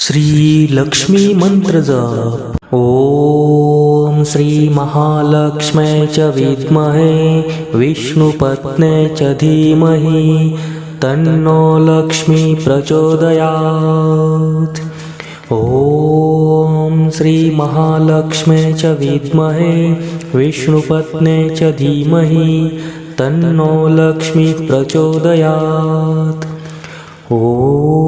श्रीलक्ष्मी मंत्रजाप ॐ श्रीमहालक्ष्मै च विद्महे विष्णुपत्ने च धीमहि तन्नो लक्ष्मी प्रचोदयात्। ॐ श्रीमहालक्ष्मै च विद्महे विष्णुपत्ने च धीमहि तन्नो लक्ष्मी प्रचोदयात्। ॐ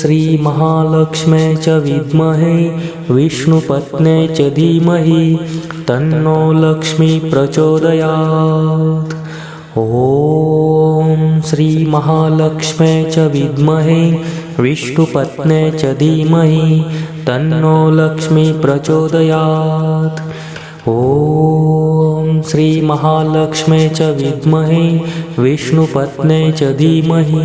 श्रीमहालक्ष्मे च विद्महे विष्णुपत्ने च धीमहि तन्नो लक्ष्मी प्रचोदयात्। ॐ श्रीमहालक्ष्मे च विद्महे विष्णुपत्ने च धीमहि तन्नो लक्ष्मी प्रचोदयात्। ॐ श्रीमहालक्ष्मे च विद्महे विष्णुपत्ने च धीमहि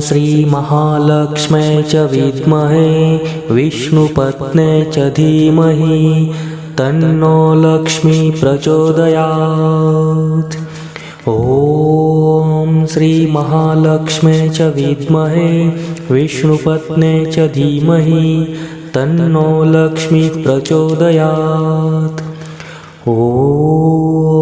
श्रीमहालक्ष्मे च विद्महे विष्णुपत्ने च धीमहि तन्नो लक्ष्मी प्रचोदयात्। ॐ श्रीमहालक्ष्मे च विद्महे विष्णुपत्ने च धीमहि तन्नो लक्ष्मी प्रचोदयात्। ॐ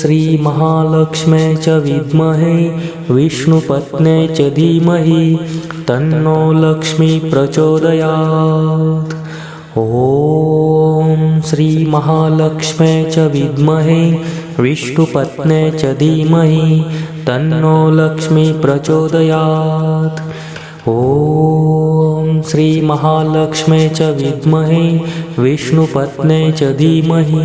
श्रीमहालक्ष्मे च विद्महे विष्णुपत्ने च धीमहि तन्नो लक्ष्मी प्रचोदयात्। ॐ श्रीमहालक्ष्मे च विद्महे विष्णुपत्ने च धीमहि तन्नो लक्ष्मी प्रचोदयात्। ॐ श्रीमहालक्ष्मे च विद्महे विष्णुपत्ने च धीमहि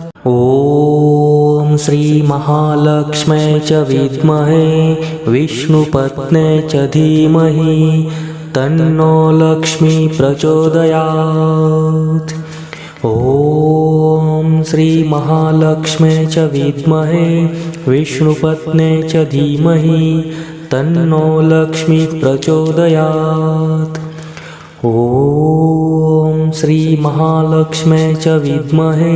ॐ श्रीमहालक्ष्मे च विद्महे विष्णुपत्ने च धीमहि तन्नो लक्ष्मी प्रचोदयात्। ॐ श्रीमहालक्ष्मे च विद्महे विष्णुपत्ने च धीमहि तन्नो लक्ष्मी प्रचोदयात्। ॐ श्रीमहालक्ष्मे च विद्महे